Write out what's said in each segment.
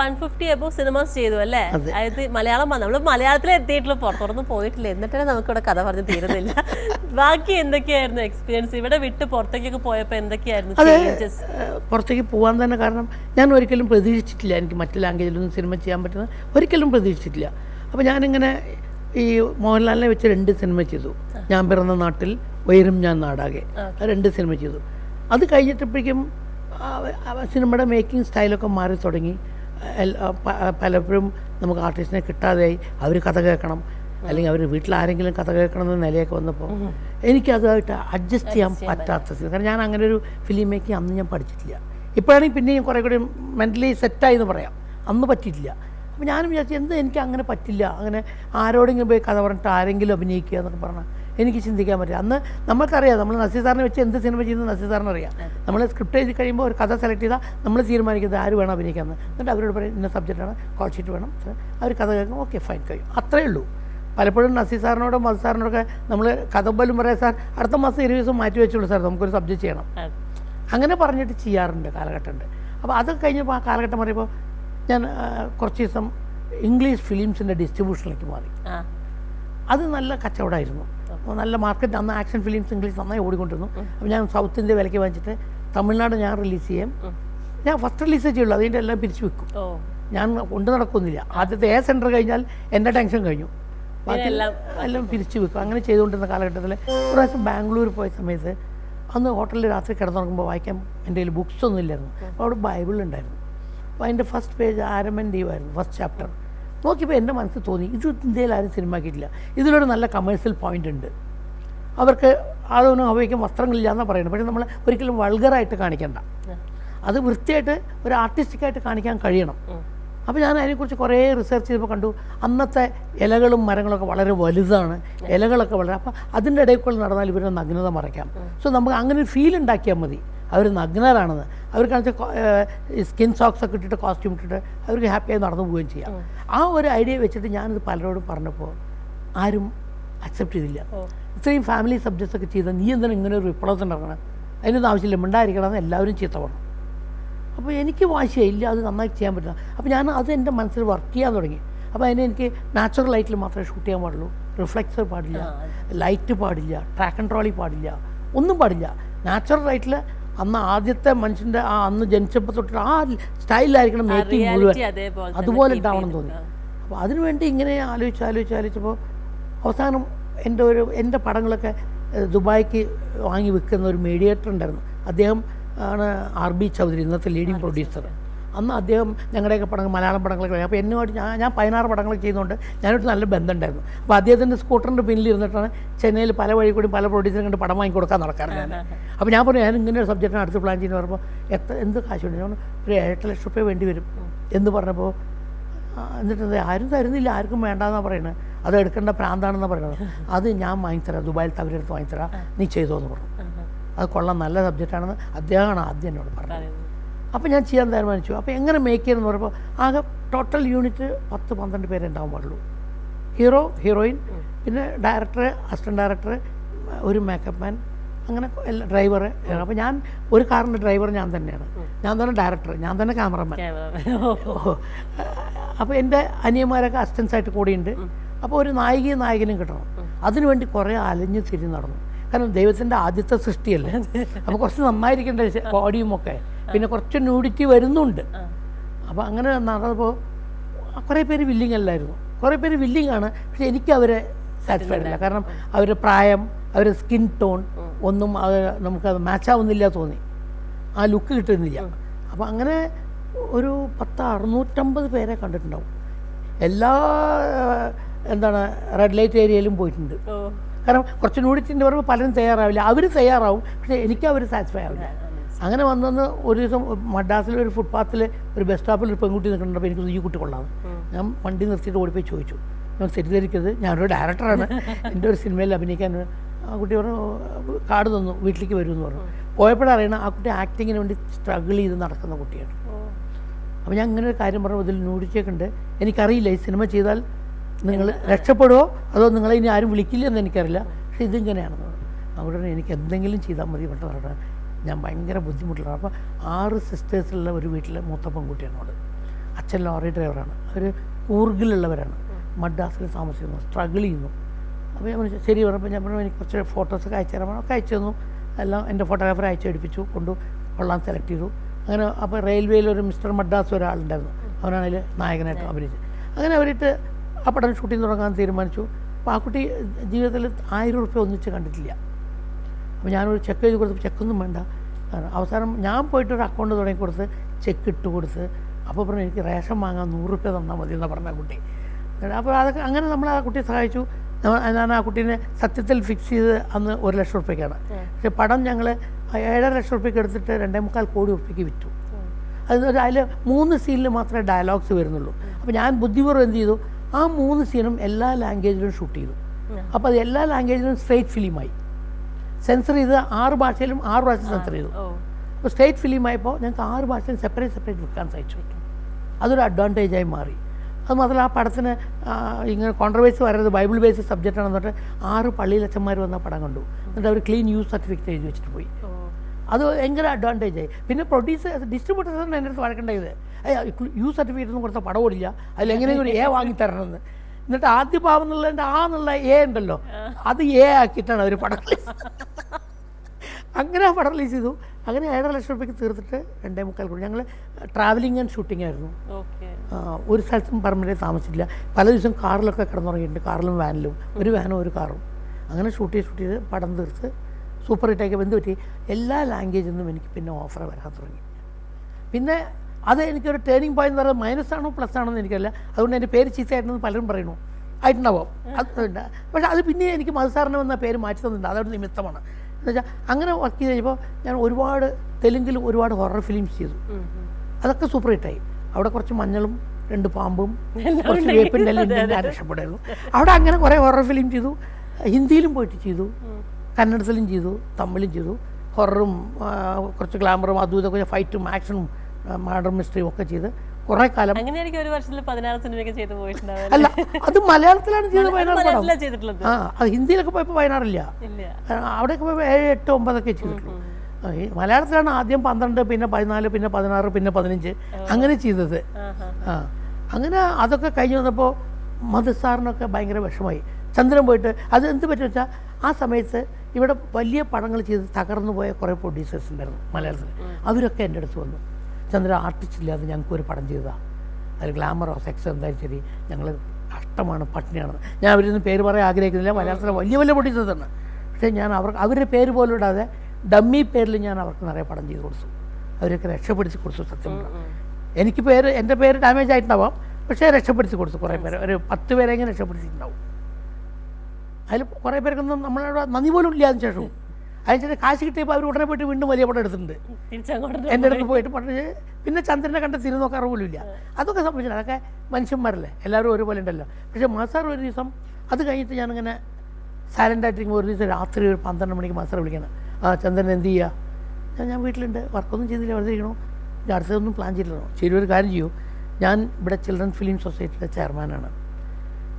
One fifty above cinemas ചെയ്തു അല്ലേ? അതായത് മലയാളം നമ്മൾ മലയാളത്തിൽ എത്തിയിട്ടുള്ള. പുറത്തൊന്നും പോയിട്ടില്ല. എന്നിട്ട് നമുക്കിവിടെ കഥ പറഞ്ഞു തീരുന്നില്ല. ബാക്കി എന്തൊക്കെയായിരുന്നു എക്സ്പീരിയൻസ് ഇവിടെ വിട്ട് പുറത്തേക്കൊക്കെ പോയപ്പോൾ എന്തൊക്കെയായിരുന്നു ചേഞ്ചസ് പുറത്തേക്ക് പോകാൻ തന്നെ കാരണം ഞാൻ ഒരിക്കലും പ്രതീക്ഷിച്ചിട്ടില്ല എനിക്ക് മറ്റു ലാംഗ്വേജിലൊന്നും സിനിമ ചെയ്യാൻ പറ്റുന്ന ഒരിക്കലും പ്രതീക്ഷിച്ചിട്ടില്ല. അപ്പോൾ ഞാനിങ്ങനെ ഈ മോഹൻലാലിനെ വെച്ച് രണ്ട് സിനിമ ചെയ്തു. ഞാൻ പിറന്ന നാട്ടിൽ ഉയരും ഞാൻ നാടാകെ. രണ്ട് സിനിമ ചെയ്തു. അത് കഴിഞ്ഞിട്ടപ്പോഴേക്കും സിനിമയുടെ മേക്കിംഗ് സ്റ്റൈലൊക്കെ മാറി തുടങ്ങി. പലപ്പോഴും നമുക്ക് ആർട്ടിസ്റ്റിനെ കിട്ടാതെയായി അവർ കഥ കേൾക്കണം. അല്ലെങ്കിൽ അവർ വീട്ടിൽ ആരെങ്കിലും കഥ കേൾക്കണം എന്ന നിലയൊക്കെ വന്നപ്പോൾ എനിക്കതുമായിട്ട് അഡ്ജസ്റ്റ് ചെയ്യാൻ പറ്റാത്ത സ്ഥിതി. കാരണം ഞാൻ അങ്ങനെ ഒരു ഫിലിം മേക്കിംഗ് അന്ന് ഞാൻ പഠിച്ചിട്ടില്ല. ഇപ്പോഴാണെങ്കിൽ പിന്നെയും കുറേ കൂടി മെന്റലി സെറ്റായി എന്ന് പറയാം. അന്ന് പറ്റിയിട്ടില്ല. അപ്പോൾ ഞാനും വിചാരിച്ചു എന്ത് എനിക്ക് അങ്ങനെ പറ്റില്ല? അങ്ങനെ ആരോടെങ്കിലും പോയി കഥ പറഞ്ഞിട്ട് ആരെങ്കിലും അഭിനയിക്കുക എന്നൊക്കെ പറഞ്ഞാൽ എനിക്ക് ചിന്തിക്കാൻ പറ്റില്ല. അന്ന് നമ്മൾക്കറിയാം നമ്മൾ നസീർ സാറിനെ വെച്ച് എന്ത് സിനിമ ചെയ്യുന്നത് നസീർ സാറിന് അറിയാം നമ്മൾ സ്ക്രിപ്റ്റ് എഴുതി കഴിയുമ്പോൾ ഒരു കഥ സെലക്ട് ചെയ്താൽ നമ്മൾ തീരുമാനിക്കുന്നത് ആര് വേണം അഭിനയിക്കാമെന്ന് എന്നിട്ട് അവരോട് പറയും ഇന്ന സബ്ജക്റ്റാണ് കോൾ ഷീറ്റ് വേണം. അവർ കഥ കേൾക്കും ഓക്കെ ഫൈൻ കഴിയും. അത്രയേ ഉള്ളൂ. പലപ്പോഴും നസീർ സാറിനോടും മത് സാറിനോടൊക്കെ നമ്മൾ കഥ പോലും പറയാം സാർ അടുത്ത മാസം ഇരുപത് ദിവസം മാറ്റി വെച്ചുള്ളൂ സാർ നമുക്കൊരു സബ്ജക്റ്റ് ചെയ്യണം. അങ്ങനെ പറഞ്ഞിട്ട് ചെയ്യാറുണ്ട് കാലഘട്ടമുണ്ട്. അപ്പോൾ അത് കഴിഞ്ഞപ്പോൾ ആ കാലഘട്ടം പറയുമ്പോൾ ഞാൻ കുറച്ച് ദിവസം ഇംഗ്ലീഷ് ഫിലിംസിന്റെ ഡിസ്ട്രിബ്യൂഷനിലേക്ക് മാറി. അത് നല്ല കച്ചവടമായിരുന്നു. അപ്പോൾ നല്ല മാർക്കറ്റ് അന്ന് ആക്ഷൻ ഫിലിംസ് ഇംഗ്ലീഷ് നന്നായി ഓടിക്കൊണ്ടിരുന്നു. അപ്പോൾ ഞാൻ സൗത്ത് ഇന്ത്യ വിലയ്ക്ക് വാങ്ങിച്ചിട്ട് തമിഴ്നാട് ഞാൻ റിലീസ് ചെയ്യും. ഞാൻ ഫസ്റ്റ് റിലീസേ ചെയ്യുള്ളൂ അതിന്റെ എല്ലാം പിരിച്ചു വെക്കും. ഞാൻ കൊണ്ടു നടക്കുന്നില്ല ആദ്യത്തെ എ സെന്റർ കഴിഞ്ഞാൽ എന്റെ ടെൻഷൻ കഴിഞ്ഞു. ബാക്കി എല്ലാം എല്ലാം പിരിച്ചു വെക്കും. അങ്ങനെ ചെയ്തുകൊണ്ടിരുന്ന കാലഘട്ടത്തിൽ ഒരു പ്രാവശ്യം ബാംഗ്ലൂർ പോയ സമയത്ത് അന്ന് ഹോട്ടലിൽ രാത്രി കിടന്നുറങ്ങുമ്പോൾ വായിക്കാൻ എന്റെ കയ്യിൽ ബുക്സ് ഒന്നും ഇല്ലായിരുന്നു. അപ്പോൾ അവിടെ ബൈബിൾ ഉണ്ടായിരുന്നു. അപ്പോൾ അതിന്റെ ഫസ്റ്റ് പേജ് ആരമൻ ഡീവായിരുന്നു ഫസ്റ്റ് ചാപ്റ്റർ നോക്കിയപ്പോൾ എന്റെ മനസ്സിൽ തോന്നി ഇത് ഇന്ത്യയിൽ ആരും സിനിമാക്കിയിട്ടില്ല ഇതിലൊരു നല്ല കമേഴ്ഷ്യൽ പോയിന്റ് ഉണ്ട്. അവർക്ക് അതൊന്നും അവയ്ക്കും വസ്ത്രങ്ങളില്ല എന്നാണ് പറയുന്നത്. പക്ഷേ നമ്മൾ ഒരിക്കലും വൾഗറായിട്ട് കാണിക്കണ്ട. അത് വൃത്തിയായിട്ട് ഒരു ആർട്ടിസ്റ്റിക്കായിട്ട് കാണിക്കാൻ കഴിയണം. അപ്പോൾ ഞാൻ അതിനെക്കുറിച്ച് കുറേ റിസർച്ച് ചെയ്തപ്പോൾ കണ്ടു അന്നത്തെ ഇലകളും മരങ്ങളൊക്കെ വളരെ വലുതാണ് ഇലകളൊക്കെ വളരെ അപ്പോൾ അതിന്റെ ഇടയിൽ കൂടെ നടന്നാൽ ഇവരുടെ നഗ്നത മറയ്ക്കാം. സോ നമുക്ക് അങ്ങനെ ഒരു ഫീൽ ഉണ്ടാക്കിയാൽ മതി. അവർ നഗ്നരാണെന്ന്. അവർ കാണിച്ച സ്കിൻ സോക്സ് ഒക്കെ ഇട്ടിട്ട് കോസ്റ്റ്യൂം ഇട്ടിട്ട് അവർക്ക് ഹാപ്പിയായി നടന്നു പോവുകയും ചെയ്യാം. ആ ഒരു ഐഡിയ വെച്ചിട്ട് ഞാനിത് പലരോടും പറഞ്ഞപ്പോൾ ആരും അക്സെപ്റ്റ് ചെയ്തില്ല. ഇത്രയും ഫാമിലി സബ്ജക്ട്സ് ഒക്കെ ചെയ്ത നീ എന്തിനാ ഇങ്ങനെ ഒരു വിപ്ലവത്തിന് ഇറങ്ങണം അതിനൊന്നും ആവശ്യമില്ല. മിണ്ടായിരിക്കണം എന്ന് എല്ലാവരും ചീത്ത പറഞ്ഞു. അപ്പോൾ എനിക്ക് വാശിയില്ല അത് നന്നായി ചെയ്യാൻ പറ്റില്ല. അപ്പോൾ ഞാൻ അത് എന്റെ മനസ്സിൽ വർക്ക് ചെയ്യാൻ തുടങ്ങി. അപ്പോൾ അതിനെ എനിക്ക് നാച്ചുറൽ ലൈറ്റിൽ മാത്രമേ ഷൂട്ട് ചെയ്യാൻ പാടുള്ളൂ. റിഫ്ലക്സർ പാടില്ല. ലൈറ്റ് പാടില്ല. ട്രാക്ക് ആൻഡ് ട്രോളി പാടില്ല. ഒന്നും പാടില്ല. നാച്ചുറൽ ലൈറ്റിൽ അന്ന് ആദ്യത്തെ മനുഷ്യന്റെ ആ അന്ന് ജനിച്ചപ്പോൾ തൊട്ട് ആ സ്റ്റൈലായിരിക്കണം മേക്കിംഗ് മുഴുവൻ. അതേപോലെ ഉണ്ടാവണം. തോന്നി. അപ്പോൾ അതിനുവേണ്ടി ഇങ്ങനെ ആലോചിച്ച് ആലോചിച്ച് ആലോചിച്ചപ്പോൾ അവസാനം എന്റെ ഒരു എന്റെ പടങ്ങളൊക്കെ ദുബായിക്ക് ദുബായ്ക്ക് വാങ്ങി വിൽക്കുന്ന ഒരു മീഡിയേറ്റർ ഉണ്ടായിരുന്നു. അദ്ദേഹം ആണ് ആർ ബി ചൗധരി ഇന്നത്തെ ലീഡിങ് പ്രൊഡ്യൂസർ അന്ന് അദ്ദേഹം ഞങ്ങളുടെയൊക്കെ പടങ്ങൾ മലയാളം പടങ്ങളൊക്കെ അപ്പോൾ എന്നുമായിട്ട് ഞാൻ ഞാൻ പതിനാറ് പടങ്ങളൊക്കെ ചെയ്യുന്നതുകൊണ്ട് ഞാനൊരു നല്ല ബന്ധമുണ്ടായിരുന്നു. അപ്പോൾ അദ്ദേഹത്തിന്റെ സ്കൂട്ടറിന്റെ പിന്നിൽ ഇരുന്നിട്ടാണ് ചെന്നൈയിൽ പല വഴി കൂടി പല പ്രൊഡ്യൂസറും കണ്ട് പടം വാങ്ങി കൊടുക്കാൻ നടക്കാറ് ഞാൻ. അപ്പോൾ ഞാൻ പറഞ്ഞു ഞാൻ ഇങ്ങനെ ഒരു സബ്ജക്റ്റിന് അടുത്ത് പ്ലാൻ ചെയ്യുന്ന. പറയുമ്പോൾ എത്ര എന്ത് കാശുണ്ട് ഞാൻ ഒരു എട്ട് ലക്ഷം റുപ്യ വേണ്ടി വരും. എന്ന് പറഞ്ഞപ്പോൾ എന്നിട്ട് ആരും തരുന്നില്ല ആർക്കും വേണ്ടാന്നാണ് പറയുന്നത് അത് എടുക്കേണ്ട പ്രാന്താണെന്ന് പറയുന്നത് അത് ഞാൻ വാങ്ങിത്തരാം ദുബായിലത്തെ അവരെടുത്ത് വാങ്ങിത്തരാം നീ ചെയ്തോ എന്ന് പറഞ്ഞു. അത് കൊള്ളാം നല്ല സബ്ജക്റ്റാണെന്ന് അദ്ദേഹമാണ് ആദ്യം എന്നോട് പറഞ്ഞത്. അപ്പോൾ ഞാൻ ചെയ്യാൻ തീരുമാനിച്ചു. അപ്പോൾ എങ്ങനെ മേക്ക് ചെയ്യുമെന്ന് പറയുമ്പോൾ ആകെ ടോട്ടൽ യൂണിറ്റ് പത്ത് പന്ത്രണ്ട് പേരെ ഉണ്ടാവാൻ പാടുള്ളൂ. ഹീറോ ഹീറോയിൻ പിന്നെ ഡയറക്ടർ അസിസ്റ്റന്റ് ഡയറക്ടർ ഒരു മേക്കപ്പ് മാൻ അങ്ങനെ എല്ലാ ഡ്രൈവർ അപ്പോൾ ഞാൻ ഒരു കാറിന്റെ ഡ്രൈവർ ഞാൻ തന്നെയാണ്. ഞാൻ തന്നെ ഡയറക്ടർ ഞാൻ തന്നെ ക്യാമറമാൻ അപ്പോൾ എന്റെ അനിയന്മാരൊക്കെ അസിസ്റ്റൻസ് ആയിട്ട് കൂടിയുണ്ട് അപ്പോൾ ഒരു നായികയും നായകനും കിട്ടണം. അതിനുവേണ്ടി കുറേ അലഞ്ഞ് തിരിഞ്ഞ് നടന്നു. കാരണം ദൈവത്തിന്റെ ആദ്യത്തെ സൃഷ്ടിയല്ലേ? അപ്പോൾ കുറച്ച് നന്നായിരിക്കേണ്ട ബോഡിയും ഒക്കെ. പിന്നെ കുറച്ച് ന്യൂഡിറ്റി വരുന്നുണ്ട്. അപ്പോൾ അങ്ങനെ നടന്നപ്പോൾ കുറേ പേര് വില്ലിങ് അല്ലായിരുന്നു. കുറേ പേര് വില്ലിങ് ആണ്. പക്ഷെ എനിക്ക് അവരെ സാറ്റിസ്ഫൈഡ് അല്ല. കാരണം അവരുടെ പ്രായം അവരുടെ സ്കിൻ ടോൺ ഒന്നും അത് നമുക്കത് മാച്ചാവുന്നില്ല തോന്നി. ആ ലുക്ക് കിട്ടുന്നില്ല. അപ്പോൾ അങ്ങനെ ഒരു പത്ത് അറുന്നൂറ്റമ്പത് പേരെ കണ്ടിട്ടുണ്ടാവും. എല്ലാ എന്താണ് റെഡ് ലൈറ്റ് ഏരിയയിലും പോയിട്ടുണ്ട്. കാരണം കുറച്ച് നൂഡിറ്റിന്റെ പറയുമ്പോൾ പലരും തയ്യാറാവില്ല. അവർ തയ്യാറാവും. പക്ഷേ എനിക്ക് അവർ സാറ്റിസ്ഫൈ ആവില്ല. അങ്ങനെ വന്നെന്ന് ഒരു ദിവസം മദ്രാസിൽ ഒരു ഫുട്പാത്തിൽ ഒരു ബസ് സ്റ്റോപ്പിൽ ഒരു പെൺകുട്ടി നിൽക്കുന്നുണ്ടപ്പോൾ എനിക്ക് ഈ കുട്ടി കൊള്ളാം ഞാൻ വണ്ടി നിർത്തിയിട്ട് ഓടിപ്പോയി ചോദിച്ചു. ഞാൻ തെറ്റിദ്ധരിക്കരുത്. ഞാനൊരു ഡയറക്ടറാണ് എന്റെ ഒരു സിനിമയിൽ അഭിനയിക്കാൻ ആ കുട്ടി പറഞ്ഞു കാർഡ് തന്നു വീട്ടിലേക്ക് വരുമെന്ന് പറഞ്ഞു. പോയപ്പോഴറിയണം ആ കുട്ടി ആക്ടിങ്ങിന് വേണ്ടി സ്ട്രഗിൾ ചെയ്ത് നടക്കുന്ന കുട്ടിയാണ്. അപ്പോൾ ഞാൻ ഇങ്ങനെ ഒരു കാര്യം പറഞ്ഞു ഇതിൽ നൂടിച്ചേക്കുണ്ട്. എനിക്കറിയില്ല ഈ സിനിമ ചെയ്താൽ നിങ്ങൾ രക്ഷപ്പെടുമോ അതോ നിങ്ങളെ ഇനി ആരും വിളിക്കില്ല എന്ന് എനിക്കറിയില്ല. പക്ഷേ ഇതിങ്ങനെയാണെന്ന് പറഞ്ഞു. അവിടെ പറഞ്ഞു, എനിക്ക് എന്തെങ്കിലും ചെയ്താൽ മതി പെട്ടെന്ന് പറഞ്ഞാൽ ഞാൻ ഭയങ്കര ബുദ്ധിമുട്ടിലാണ്. അപ്പോൾ ആറ് സിസ്റ്റേഴ്സുള്ള ഒരു വീട്ടിലെ മൂത്ത പെൺകുട്ടിയാണ് അവിടെ അച്ഛൻ ലോറി ഡ്രൈവറാണ്. അവർ കൂർഗിലുള്ളവരാണ് മദ്രാസിൽ താമസിക്കുന്നു സ്ട്രഗിൾ ചെയ്യുന്നു. അപ്പോൾ ഞാൻ പറഞ്ഞു ശരി പറഞ്ഞപ്പോൾ ഞാൻ പറഞ്ഞു എനിക്ക് കുറച്ച് ഫോട്ടോസൊക്കെ അയച്ചു തരാൻ ഒക്കെ അയച്ചു തന്നു. എല്ലാം എന്റെ ഫോട്ടോഗ്രാഫർ അയച്ചു എടുപ്പിച്ചു കൊണ്ടു കൊള്ളാൻ സെലക്ട് ചെയ്തു. അങ്ങനെ അപ്പോൾ റെയിൽവേയിൽ ഒരു മിസ്റ്റർ മദ്രാസ് ഒരാളുണ്ടായിരുന്നു. അവനാണെങ്കിൽ നായകനായിട്ട് അഭിനയിച്ചത്. അങ്ങനെ അവരിട്ട് ആ പടം ഷൂട്ടിംഗ് തുടങ്ങാൻ തീരുമാനിച്ചു. അപ്പോൾ ആ കുട്ടി ജീവിതത്തിൽ ആയിരം റുപ്യ ഒന്നിച്ച് കണ്ടിട്ടില്ല. അപ്പോൾ ഞാനൊരു ചെക്ക് എഴുതി കൊടുത്ത് ചെക്കൊന്നും വേണ്ട. അവസാനം ഞാൻ പോയിട്ട് ഒരു അക്കൗണ്ട് തുടങ്ങി കൊടുത്ത് ചെക്ക് ഇട്ട് കൊടുത്ത് അപ്പോൾ പറഞ്ഞു എനിക്ക് റേഷൻ വാങ്ങാൻ നൂറ് റുപ്യ തന്നാൽ മതി എന്ന് പറഞ്ഞ കുട്ടി. അപ്പോൾ അതൊക്കെ അങ്ങനെ നമ്മൾ ആ കുട്ടിയെ സഹായിച്ചു. ഞാൻ- ഞാൻ ആ കുട്ടീനെ സത്യത്തിൽ ഫിക്സ് ചെയ്ത് അന്ന് ഒരു ലക്ഷം റുപ്യക്കാണ് പക്ഷെ പടം ഞങ്ങൾ ഏഴര ലക്ഷം റുപ്യക്ക് എടുത്തിട്ട് രണ്ടേ മുക്കാൽ കോടി റുപ്യക്ക് വിറ്റു. അത് അതിൽ മൂന്ന് സീനിൽ മാത്രമേ ഡയലോഗ്സ് വരുന്നുള്ളൂ. അപ്പോൾ ഞാൻ ബുദ്ധിപൂർവം എന്ത് ചെയ്തു? ആ മൂന്ന് സീനും എല്ലാ ലാംഗ്വേജിലും ഷൂട്ട് ചെയ്തു. അപ്പോൾ അത് എല്ലാ ലാംഗ്വേജിലും സ്ട്രേറ്റ് ഫിലിമായി സെൻസർ ചെയ്ത് ആറ് ഭാഷയിലും ആറ് പ്രാവശ്യം സെൻസർ ചെയ്തു. അപ്പോൾ സ്റ്റേറ്റ് ഫിലിമായപ്പോൾ ഞങ്ങൾക്ക് ആറ് ഭാഷയിൽ സെപ്പറേറ്റ് സെപ്പറേറ്റ് വിൽക്കാൻ സാധിച്ചു. അതൊരു അഡ്വാന്റേജായി മാറി. അത് മാത്രമല്ല ആ പടത്തിന് ഇങ്ങനെ കോൺട്രവേഴ്സി വരരുത് ബൈബിൾ ബേസ്ഡ് സബ്ജക്റ്റ് ആണെന്ന് പറഞ്ഞിട്ട് ആറ് പള്ളിയിലച്ചന്മാർ വന്ന പടം കണ്ടു. എന്നിട്ട് അവർ ക്ലീൻ യൂസ് സർട്ടിഫിക്കറ്റ് എഴുതി വെച്ചിട്ട് പോയി. അത് ഭയങ്കര അഡ്വാന്റേജ് ആയി. പിന്നെ പ്രൊഡ്യൂസർ തന്നെ എന്റെ അടുത്ത് വഴക്കേണ്ടത് യൂസ് സർട്ടിഫിക്കറ്റ് ഒന്നും കൊടുത്ത പടം ഓടില്ല. അതിൽ എങ്ങനെയെങ്കിലും ഒരു എ വാങ്ങി തരണമെന്ന്. എന്നിട്ട് ആദ്യ പാവം എന്നുള്ളതിന്റെ ആ എന്നുള്ള എ ഉണ്ടല്ലോ. അത് എ ആക്കിയിട്ടാണ് അവർ പടം അങ്ങനെ ആ പടം റിലീസ് ചെയ്തു. അങ്ങനെ ഏഴര ലക്ഷം രൂപയ്ക്ക് തീർത്തിട്ട് രണ്ടേ മുക്കാൽ കൂടി. ഞങ്ങൾ ട്രാവലിംഗ് ആൻഡ് ഷൂട്ടിംഗ് ആയിരുന്നു. ഓക്കെ. ഒരു സ്ഥലത്തും പെർമനന്റ് താമസിച്ചില്ല പല ദിവസം കാറിലൊക്കെ കിടന്നുറങ്ങിയിട്ടുണ്ട്. കാറിലും വാനിലും. ഒരു വാനും ഒരു കാറും. അങ്ങനെ ഷൂട്ട് ചെയ്ത് ഷൂട്ട് ചെയ്ത് പടം തീർത്ത് സൂപ്പർ ഹിറ്റാക്കി എന്ത് പറ്റി? എല്ലാ ലാംഗ്വേജിൽ നിന്നും എനിക്ക് പിന്നെ ഓഫർ വരാൻ തുടങ്ങി. പിന്നെ അത് എനിക്കൊരു ടേണിംഗ് പോയിന്റ് എന്ന് പറയുന്നത് മൈനസ് ആണോ പ്ലസ് ആണോ എന്ന് എനിക്കല്ല അതുകൊണ്ട് എന്റെ പേര് ചീത്തയായിട്ടെന്ന് പലരും പറയുന്നു. ആയിട്ടുണ്ടാവും. അത് പക്ഷെ പക്ഷേ അത് പിന്നെ എനിക്ക് മധുസാറിന് വന്ന പേര് മാറ്റി തന്നിട്ടുണ്ട്. അതൊരു നിമിത്തമാണ്. എന്നുവെച്ചാൽ അങ്ങനെ വർക്ക് ചെയ്ത് കഴിഞ്ഞപ്പോൾ ഞാൻ ഒരുപാട് തെലുങ്കിൽ ഒരുപാട് ഹൊറർ ഫിലിംസ് ചെയ്തു. അതൊക്കെ സൂപ്പർ ഹിറ്റായി. അവിടെ കുറച്ച് മഞ്ഞളും രണ്ട് പാമ്പും കുറച്ച് വേപ്പിന്റെ എല്ലാം രക്ഷപ്പെടായിരുന്നു അവിടെ അങ്ങനെ കുറേ ഹൊറർ ഫിലിം ചെയ്തു. ഹിന്ദിയിലും പോയിട്ട് ചെയ്തു. കന്നഡത്തിലും ചെയ്തു. തമിഴിലും ചെയ്തു. ഹൊററും കുറച്ച് ഗ്ലാമറും അതും ഇതൊക്കെ ഫൈറ്റും ആക്ഷനും മർഡർ മിസ്റ്ററിയും ഒക്കെ ചെയ്ത്. കുറേ കാലം അങ്ങനെയായിരിക്കും ഒരു വർഷത്തിൽ പതിനാറ് സിനിമയൊക്കെ ചെയ്ത് പോയിട്ടുണ്ടാവും അല്ല അത് മലയാളത്തിലാണ് ചെയ്തത് വയനാട് പടം. ചെയ്തിട്ടുള്ളത്. ആ അത് ഹിന്ദിയിലൊക്കെ പോയപ്പോൾ വയനാടില്ല. അവിടെയൊക്കെ പോയപ്പോൾ ഏഴ് എട്ട് ഒമ്പതൊക്കെ ചെയ്തിട്ടുള്ളൂ. മലയാളത്തിലാണ് ആദ്യം പന്ത്രണ്ട് പിന്നെ പതിനാല് പിന്നെ പതിനാറ് പിന്നെ പതിനഞ്ച്. അങ്ങനെ ചെയ്തത്. ആ അങ്ങനെ അതൊക്കെ കഴിഞ്ഞ് വന്നപ്പോൾ മധുസാറിനൊക്കെ ഭയങ്കര വിഷമായി ചന്ദ്രൻ പോയിട്ട് അത് എന്ത് പറ്റും വെച്ചാൽ ആ സമയത്ത് ഇവിടെ വലിയ പടങ്ങൾ ചെയ്ത് തകർന്നു പോയ കുറേ പ്രൊഡ്യൂസേഴ്സ് ഉണ്ടായിരുന്നു മലയാളത്തിൽ അവരൊക്കെ എന്റെ അടുത്ത് വന്നു. ചന്ദ്ര ആർട്ടിസ്റ്റ് ഇല്ലാതെ ഞങ്ങൾക്ക് ഒരു പടം ചെയ്തതാണ്. അതിൽ ഗ്ലാമറോ സെക്സോ എന്തായാലും ശരി ഞങ്ങൾ കഷ്ടമാണ് പട്ടിണിയാണ്. ഞാൻ അവരിൽ നിന്ന് പേര് പറയാൻ ആഗ്രഹിക്കുന്നില്ല മലയാളത്തിലെ വലിയ വലിയ പൊട്ടിച്ചതാണ് പക്ഷേ ഞാൻ അവർ അവരുടെ പേര് പോലും ഇടാതെ ഡമ്മി പേരിൽ ഞാൻ അവർക്ക് നിറയെ പടം ചെയ്ത് കൊടുത്തു. അവരൊക്കെ രക്ഷപ്പെടുത്തി കൊടുത്തു സത്യം പറഞ്ഞാൽ എനിക്ക് പേര് എന്റെ പേര് ഡാമേജ് ആയിട്ടുണ്ടാവാം പക്ഷേ രക്ഷപ്പെടുത്തി കൊടുത്തു കുറേ പേര്. ഒരു പത്ത് പേരെങ്കിലും രക്ഷപ്പെടുത്തിയിട്ടുണ്ടാവും. അതിൽ കുറേ പേർക്കൊന്നും നമ്മളോട് നന്ദി പോലും ഇല്ലാതിന് ശേഷവും. അതിന് കാശ് കിട്ടിയപ്പോൾ അവർ ഉടനെ പോയിട്ട് വീണ്ടും വലിയ പടം എടുത്തിട്ടുണ്ട്. എന്റെ അടുത്ത് പോയിട്ട് പഠിച്ച് പിന്നെ ചന്ദ്രനെ കണ്ട തിരി നോക്കാറ് പോലും ഇല്ല അതൊക്കെ സംഭവിച്ചില്ല അതൊക്കെ മനുഷ്യന്മാരല്ലേ? എല്ലാവരും ഒരുപോലെ ഉണ്ടല്ലോ. പക്ഷേ മാസാർ ഒരു ദിവസം അത് കഴിഞ്ഞിട്ട് ഞാനിങ്ങനെ സൈലന്റായിട്ടിരിക്കുമ്പോൾ ഒരു ദിവസം രാത്രി ഒരു പന്ത്രണ്ട് മണിക്ക് മാസാർ വിളിക്കണം. ആ ചന്ദ്രൻ എന്ത് ചെയ്യുക ഞാൻ ഞാൻ വീട്ടിലുണ്ട്. വർക്കൊന്നും ചെയ്തില്ല. വെറുതെ ഇരിക്കണോ. ഞാൻ അടുത്തതൊന്നും പ്ലാൻ ചെയ്തില്ലല്ലോ ശരി ഒരു കാര്യം ചെയ്യൂ. ഞാൻ ഇവിടെ ചിൽഡ്രൻ ഫിലിം സൊസൈറ്റിയുടെ ചെയർമാനാണ്.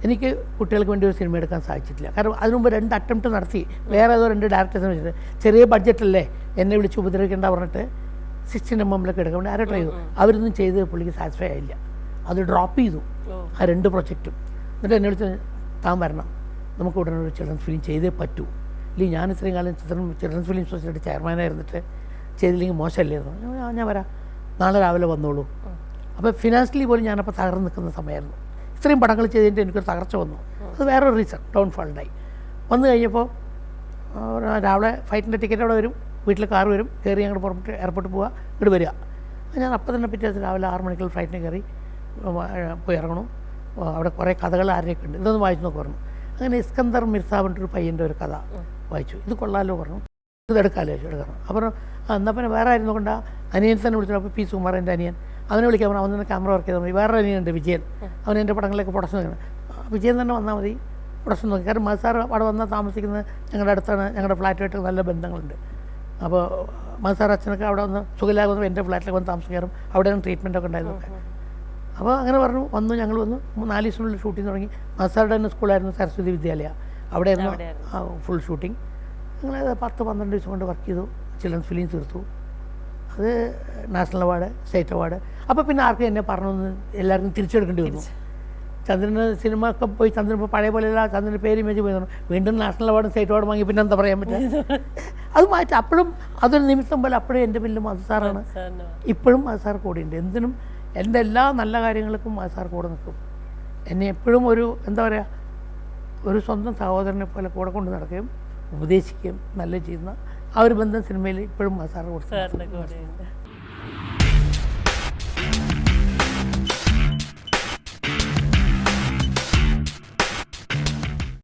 എനിക്ക് കുട്ടികൾക്ക് വേണ്ടി ഒരു സിനിമ എടുക്കാൻ സാധിച്ചിട്ടില്ല. കാരണം അതിനു മുമ്പ് രണ്ട് അറ്റംപ്റ്റ് നടത്തി. വേറെ ഏതോ രണ്ട് ഡയറക്ടേഴ്സിനെ വെച്ചിട്ട് ചെറിയ ബഡ്ജറ്റല്ലേ എന്നെ വിളിച്ച് ഉപദ്രവിക്കേണ്ട പറഞ്ഞിട്ട് സിക്സ്റ്റീൻ എം എമ്മിലൊക്കെ എടുക്കാൻ വേണ്ടി ആരോ ട്രൈ ചെയ്തു. അവരൊന്നും ചെയ്ത് പുള്ളിക്ക് സാറ്റിസ്ഫൈ ആയില്ല. അത് ഡ്രോപ്പ് ചെയ്തു. ആ രണ്ട് പ്രൊജക്റ്റും എന്നിട്ട് എന്നെ വിളിച്ച് താൻ വരണം. നമുക്ക് ഉടനെ ഒരു ചിൽഡ്രൻസ് ഫിലിം ചെയ്തേ പറ്റൂ. ഇല്ലെങ്കിൽ ഞാൻ ഇത്രയും കാലം ചിത്രം ചിൽഡ്രൻസ് ഫിലിം സൊസൈറ്റി ചെയർമാനായിരുന്നിട്ട് ചെയ്തില്ലെങ്കിൽ മോശമല്ലേ? ഞാൻ വരാം. നാളെ രാവിലെ വന്നോളൂ. അപ്പോൾ ഫിനാൻഷ്യലി പോലും ഞാനപ്പോൾ തകർന്ന് നിൽക്കുന്ന സമയമായിരുന്നു. ഇത്രയും പടങ്ങൾ ചെയ്തിട്ട് എനിക്കൊരു തകർച്ച വന്നു. അത് വേറൊരു റീസൺ ഉണ്ടായി വന്നു കഴിഞ്ഞപ്പോൾ രാവിലെ ഫ്ലൈറ്റിന്റെ ടിക്കറ്റ് അവിടെ വരും വീട്ടിൽ കാർ വരും കയറി ഞങ്ങൾ പുറപ്പെട്ട് എയർപോർട്ടിൽ പോവുക ഇങ്ങോട്ട് വരിക. ഞാൻ അപ്പം തന്നെ പിറ്റേ ദിവസം രാവിലെ ആറ് മണിക്കുള്ള ഫ്ലൈറ്റിന് കയറി പോയി ഇറങ്ങണം. അവിടെ കുറേ കഥകൾ ആരെയൊക്കെ ഉണ്ട്. ഇതൊന്ന് വായിച്ചു നോക്കി പറഞ്ഞു. അങ്ങനെ ഇസ്കന്ദർ മിർസ പറഞ്ഞിട്ടൊരു പയ്യന്റെ ഒരു കഥ വായിച്ചു. ഇത് കൊള്ളാലോ പറഞ്ഞു. ഇത് എടുക്കാമല്ലോ എടുക്കണം അപ്പോൾ എന്നാൽ പിന്നെ വേറെ ആരും നോക്കണ്ട. അനിയൻ തന്നെ വിളിച്ചു അപ്പോൾ പി സുകുമാരന്റെ അനിയൻ. അവനെ വിളിക്കാൻ പറഞ്ഞു അവൻ തന്നെ ക്യാമറ വർക്ക് ചെയ്താൽ മതി വേറെ അനിയനുണ്ട് വിജയൻ. അവൻ എന്റെ പടങ്ങളിലേക്ക് പ്രൊഡക്ഷൻ നോക്കണം വിജയൻ തന്നെ വന്നാൽ മതി പ്രൊഡക്ഷൻ നോക്കി. കാരണം മസാർ അവിടെ വന്നാൽ താമസിക്കുന്നത് ഞങ്ങളുടെ അടുത്താണ് ഞങ്ങളുടെ ഫ്ലാറ്റുമായിട്ട് നല്ല ബന്ധങ്ങളുണ്ട്. അപ്പോൾ മസാർ അച്ഛനൊക്കെ അവിടെ വന്ന് സുഖലാകുന്നു എന്റെ ഫ്ലാറ്റിലേക്ക് വന്ന് താമസിക്കാറും അവിടെയാണ് ട്രീറ്റ്മെന്റ് ഒക്കെ ഉണ്ടായതൊക്കെ അപ്പോൾ അങ്ങനെ പറഞ്ഞു വന്നു ഞങ്ങൾ വന്നു. നാല് ദിവസത്തിനുള്ളിൽ ഷൂട്ടിംഗ് തുടങ്ങി. മസാറുടെ തന്നെ സ്കൂളായിരുന്നു സരസ്വതി വിദ്യാലയ. അവിടെയായിരുന്നു ഫുൾ ഷൂട്ടിംഗ് ഞങ്ങൾ പത്ത് പന്ത്രണ്ട് ദിവസം കൊണ്ട് വർക്ക് ചെയ്തു. ചിൽഡ്രൻസ് ഫിലിം തീർത്തു. അത് നാഷണൽ അവാർഡ് സ്റ്റേറ്റ് അവാർഡ്. അപ്പോൾ പിന്നെ ആർക്കും എന്നെ പറഞ്ഞു എല്ലാവർക്കും തിരിച്ചെടുക്കേണ്ടി വന്നു. ചന്ദ്രന് സിനിമ ഒക്കെ പോയി ചന്ദ്രൻ ഇപ്പോൾ പഴയ പോലെയല്ല ചന്ദ്രന്റെ പേര് ഇമേജ് പോയി വീണ്ടും നാഷണൽ അവാർഡും സ്റ്റേറ്റ് അവാർഡും വാങ്ങി പിന്നെ എന്താ പറയാൻ പറ്റുക? അത് മാറ്റി. അപ്പോഴും അതൊരു നിമിഷം പോലെ അപ്പോഴും എന്റെ പിന്നിലും അത് സാറാണ്. ഇപ്പോഴും അത് സാർ കൂടെയുണ്ട് എന്തിനും എന്റെ എല്ലാ നല്ല കാര്യങ്ങൾക്കും അത് സാർ കൂടെ നിൽക്കും. എന്നെ എപ്പോഴും ഒരു എന്താ പറയുക ഒരു സ്വന്തം സഹോദരനെ പോലെ കൂടെ കൊണ്ട് നടക്കുകയും ഉപദേശിക്കുകയും നല്ല ചെയ്യുന്ന ആ ഒരു ബന്ധം സിനിമയിൽ ഇപ്പോഴും സാർ കൊടുത്തു